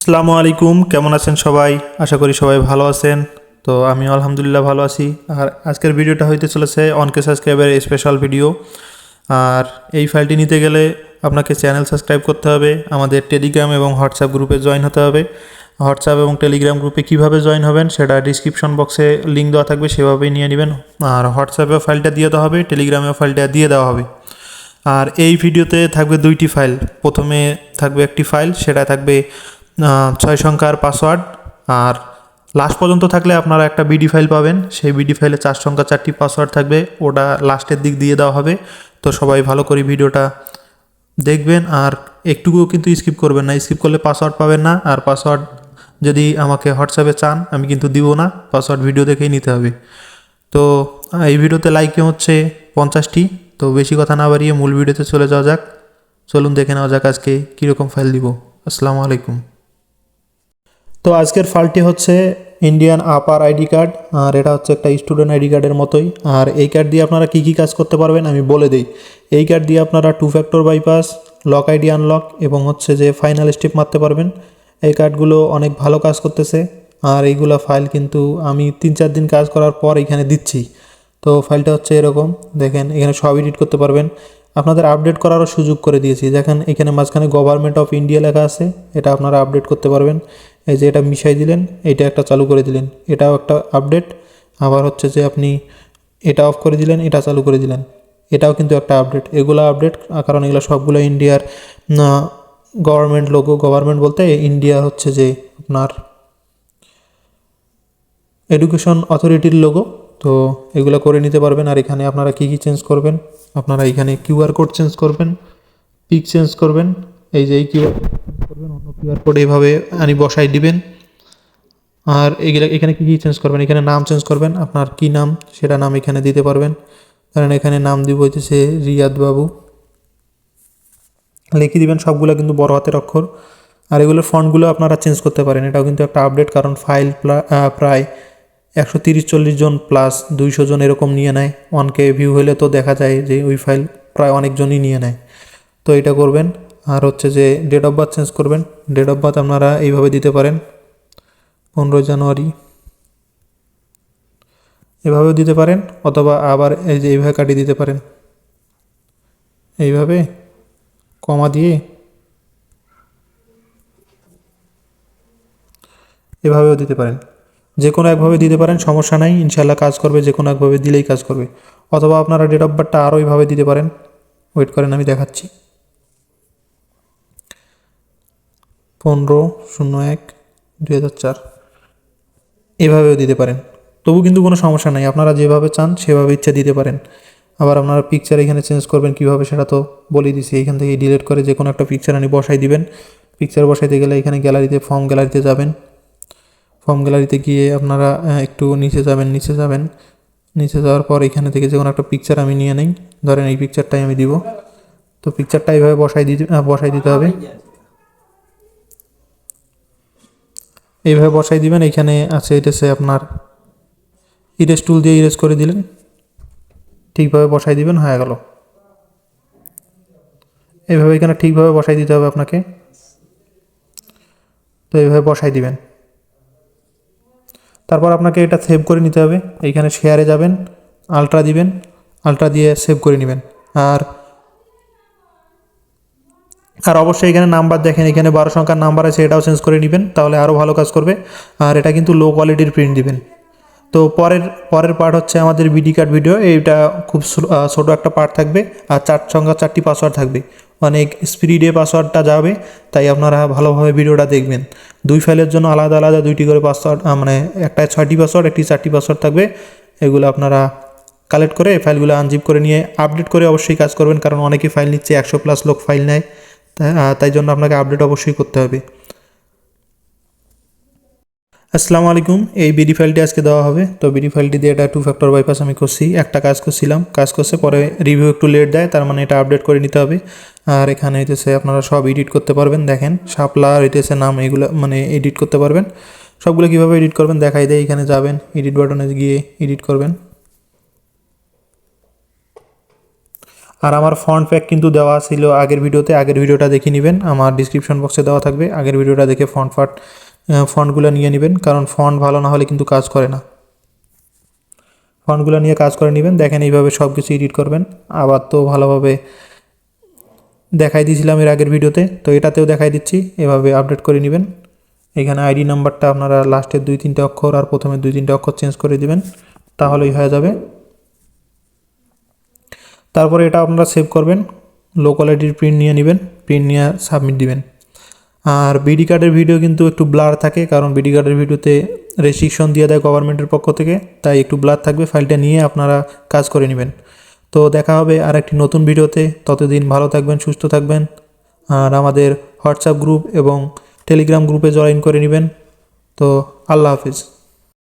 আসসালামু আলাইকুম, কেমন আছেন সবাই? আশা করি সবাই ভালো আছেন। তো আমি আলহামদুলিল্লাহ ভালো আছি। আর আজকের ভিডিওটা হইতে চলেছে অনকে সাবস্ক্রাইবের স্পেশাল ভিডিও আর এই ফাইলটি নিতে গেলে আপনাকে চ্যানেল সাবস্ক্রাইব করতে হবে, আমাদের টেলিগ্রাম এবং হোয়াটসঅ্যাপ গ্রুপে জয়েন হতে হবে। হোয়াটসঅ্যাপ এবং টেলিগ্রাম গ্রুপে কীভাবে জয়েন হবেন সেটা ডিসক্রিপশন বক্সে লিঙ্ক দেওয়া থাকবে, সেভাবেই নিয়ে নেবেন। আর হোয়াটসঅ্যাপেও ফাইলটা দিয়ে দেওয়া হবে টেলিগ্রামেও ফাইলটা দিয়ে দেওয়া হবে। আর এই ভিডিওতে থাকবে দুইটি ফাইল প্রথমে থাকবে একটি ফাইল সেটা থাকবে ছয় সংখ্যার পাসওয়ার্ড আর লাস্ট পর্যন্ত থাকলে আপনারা একটা বিডি ফাইল পাবেন। সেই বিডি ফাইলে চার সংখ্যা চারটি পাসওয়ার্ড থাকবে। ওটা লাস্টের দিক দিয়ে দেওয়া হবে। তো সবাই ভালো করে ভিডিওটা দেখবেন। আর একটুকুও কিন্তু স্কিপ করবেন না। স্কিপ করলে পাসওয়ার্ড পাবেন না। আর পাসওয়ার্ড যদি আমাকে হোয়াটসঅ্যাপে চান, আমি কিন্তু দিব না। পাসওয়ার্ড ভিডিও দেখেই নিতে হবে। তো এই ভিডিওতে লাইকে হচ্ছে পঞ্চাশটি। তো বেশি কথা না বাড়িয়ে মূল ভিডিওতে চলে যাওয়া যাক। চলুন দেখে নেওয়া যাক আজকে কীরকম ফাইল দিব। আসসালামু আলাইকুম। তো আজকের ফাইলটি হচ্ছে ইন্ডিয়ান আপার আইডি কার্ড আর এটা হচ্ছে একটা স্টুডেন্ট আইডি কার্ডের মতোই। আর এই কার্ড দিয়ে আপনারা কী কী কাজ করতে পারবেন আমি বলে দিই। এই কার্ড দিয়ে আপনারা two factor bypass lock ID unlock এবং হচ্ছে যে ফাইনাল স্টেপ মারতে পারবেন। এই কার্ডগুলো অনেক ভালো কাজ করতেছে। আর এইগুলো ফাইল কিন্তু আমি তিন চার দিন কাজ করার পর এখানে দিচ্ছি। তো ফাইলটা হচ্ছে এরকম। দেখেন, এখানে সব এডিট করতে পারবেন। আপনাদের আপডেট করারও সুযোগ করে দিয়েছি। দেখেন, এখানে মাঝখানে গভর্নমেন্ট অফ ইন্ডিয়া লেখা আছে। এটা আপনারা আপডেট করতে পারবেন। এই যে এটা মিশাই দিলেন এটা একটা চালু করে দিলেন। এটাও একটা আপডেট আবার হচ্ছে যে আপনি এটা অফ করে দিলেন, এটা চালু করে দিলেন। এটাও কিন্তু একটা আপডেট এগুলো আপডেট কারণ এগুলো সবগুলো ইন্ডিয়ার গভর্নমেন্ট লোগো গভর্নমেন্ট বলতে ইন্ডিয়া হচ্ছে যে আপনার এডুকেশন অথরিটির লোগো তো এগুলো করে নিতে পারবেন। আর এখানে আপনারা কী কী চেঞ্জ করবেন? আপনারা এখানে কিউআর কোড চেঞ্জ করবেন পিক চেঞ্জ করবেন। এই যে এই কিউআর কিউআর কোড এইভাবে আনি বসাই দিবেন। আর এগুলো, এখানে কী কী চেঞ্জ করবেন? এখানে নাম চেঞ্জ করবেন। আপনার কি নাম, সেটা নাম এখানে দিতে পারবেন। কারণ এখানে নাম দিব হইতেছে রিয়াদ বাবু। লিখে দিবেন, সবগুলো কিন্তু বড় হাতের অক্ষর। আর এগুলোর ফন্টগুলো আপনারা চেঞ্জ করতে পারেন। এটাও কিন্তু একটা আপডেট কারণ ফাইল প্রায় একশো তিরিশ, চল্লিশ জন প্লাস দুইশো জন এরকম নিয়ে নেয়। ওয়ানকে ভিউ হলে তো দেখা যায় যে ওই ফাইল প্রায় অনেকজনই নিয়ে নেয়। তো এটা করবেন। আর হচ্ছে যে ডেট অফ বার্থ চেঞ্জ করবেন। ডেট অফ বার্থ আপনারা এইভাবে দিতে পারেন। পনেরোই জানুয়ারি। এভাবেও দিতে পারেন অথবা আবার এই যে এইভাবে কাটিয়ে দিতে পারেন। এইভাবে কমা দিয়ে এভাবেও দিতে পারেন। যে কোনো একভাবে দিতে পারেন, সমস্যা নাই ইনশাল্লাহ কাজ করবে, যে কোনো একভাবে দিলেই কাজ করবে। অথবা আপনারা ডেট অফ বার্থটা আরও এইভাবে দিতে পারেন। ওয়েট করেন, আমি দেখাচ্ছি। পনেরো শূন্য এক দুই হাজার চার। এভাবেও দিতে পারেন। তবু কিন্তু কোনো সমস্যা নাই। আপনারা যেভাবে চান, সেভাবে ইচ্ছা দিতে পারেন। আবার আপনারা পিকচার এখানে চেঞ্জ করবেন কীভাবে, সেটা তো বলে দিছি। এখান থেকে ডিলিট করে যে কোনো একটা পিকচার আনি বসাই দিবেন। পিকচার বসাইতে গেলে এখানে গ্যালারিতে ফর্ম গ্যালারিতে যাবেন। ফর্ম গ্যালারিতে গিয়ে আপনারা একটু নিচে যাবেন নিচে যাবেন। নিচে যাওয়ার পর এখানে থেকে যে কোনো একটা পিকচার আমি নিয়ে নেই। ধরেন এই পিকচারটাই আমি দিব। তো পিকচারটা এইভাবে বসাই দিতে বসাই দিতে হবে। এইভাবে বসাই দিবেন, এখানে আছে এটাছে আপনার ইরেজ টুল দিয়ে ইরেজ করে দিলেন। ঠিকভাবে বসাই দিবেন, হয়ে গেল। এইভাবে এখানে ঠিকভাবে বসাই দিতে হবে আপনাকে। তো এইভাবে বসাই দিবেন। তারপর আপনাকে এটা সেভ করে নিতে হবে। এইখানে শেয়ারে যাবেন, আলট্রা দিবেন, আলট্রা দিয়ে সেভ করে নেবেন। আর আর অবশ্যই এখানে নাম্বার দেখেন, এখানে বারো সংখ্যার নাম্বার আছে, এটাও চেঞ্জ করে নেবেন, তাহলে আরও ভালো কাজ করবে। আর এটা কিন্তু লো কোয়ালিটির প্রিন্ট দিবেন। তো পরের পরের পার্ট হচ্ছে আমাদের বিডি কার্ড ভিডিও এইটা খুব ছোটো একটা পার্ট থাকবে, আর চার সংখ্যা চারটি পাসওয়ার্ড থাকবে। অনেক স্পিডে পাসওয়ার্ডটা যাবে, তাই আপনারা ভালোভাবে ভিডিওটা দেখবেন। দুই ফাইলের জন্য আলাদা আলাদা দুইটি করে পাসওয়ার্ড মানে একটা ছয়টি পাসওয়ার্ড একটি চারটি পাসওয়ার্ড থাকবে। এগুলো আপনারা কালেক্ট করে ফাইলগুলো আনজিপ করে নিয়ে আপডেট করে অবশ্যই কাজ করবেন, কারণ অনেকে ফাইল নিচ্ছে, একশো প্লাস লোক ফাইল নেয়। তাই জন্য আপনাকে আপডেট অবশ্যই করতে হবে। আসসালামু আলাইকুম, এই বিডি ফাইলটি আজকে দেওয়া হবে। তো বিডি ফাইলটি দিয়ে এটা টু ফ্যাক্টর বাইপাস আমি করছি। একটা কাজ করছিলাম, কাজ করছে, পরে রিভিউ একটু লেট দেয়, তার মানে এটা আপডেট করে নিতে হবে। আর এখানে হইতেছে আপনারা সব এডিট করতে পারবেন, দেখেন, শাপলা, হইতেছে নাম, এগুলো মানে এডিট করতে পারবেন। সবগুলো কীভাবে এডিট করবেন, দেখাই দেয়, এখানে যাবেন এডিট বাটনে গিয়ে এডিট করবেন। আর আমার ফন্ট প্যাক কিন্তু দেওয়া ছিল আগের ভিডিওতে, আগের ভিডিওটা দেখে নেবেন। আমার ডিসক্রিপশন বক্সে দেওয়া থাকবে, আগের ভিডিওটা দেখে ফন্ট ফাট ফন্টগুলো নিয়ে নেবেন, কারণ ফন্ট ভালো না হলে কিন্তু কাজ করে না। ফন্টগুলো নিয়ে কাজ করে নেবেন, দেখেন এইভাবে সব কিছু এডিট করবেন। আবার তো ভালোভাবে দেখাই দিয়েছিলাম এর আগের ভিডিওতে, তো এটাতেও দেখাই দিচ্ছি, এভাবে আপডেট করে নেবেন। এখানে আইডি নাম্বারটা আপনারা লাস্টের দুই তিনটে অক্ষর আর প্রথমে দুই তিনটে অক্ষর চেঞ্জ করে দিবেন, তাহলেই হয়ে যাবে। তারপরে এটা আপনারা সেভ করবেন লো কোয়ালিটির প্রিন্ট নিয়ে নেবেন প্রিন্ট নিয়ে সাবমিট দিবেন। আর বিডি কার্ডের ভিডিও কিন্তু একটু ব্লার থাকে, কারণ বিডি কার্ডের ভিডিওতে রেস্ট্রিকশন দিয়ে দেয় গভর্নমেন্টের পক্ষ থেকে, তাই একটু ব্লার থাকবে ফাইলটা নিয়ে আপনারা কাজ করে নেবেন। তো দেখা হবে আর একটি নতুন ভিডিওতে ততদিন ভালো থাকবেন, সুস্থ থাকবেন, আর আমাদের হোয়াটসঅ্যাপ গ্রুপ এবং টেলিগ্রাম গ্রুপে জয়েন করে নেবেন। তো আল্লাহ হাফিজ।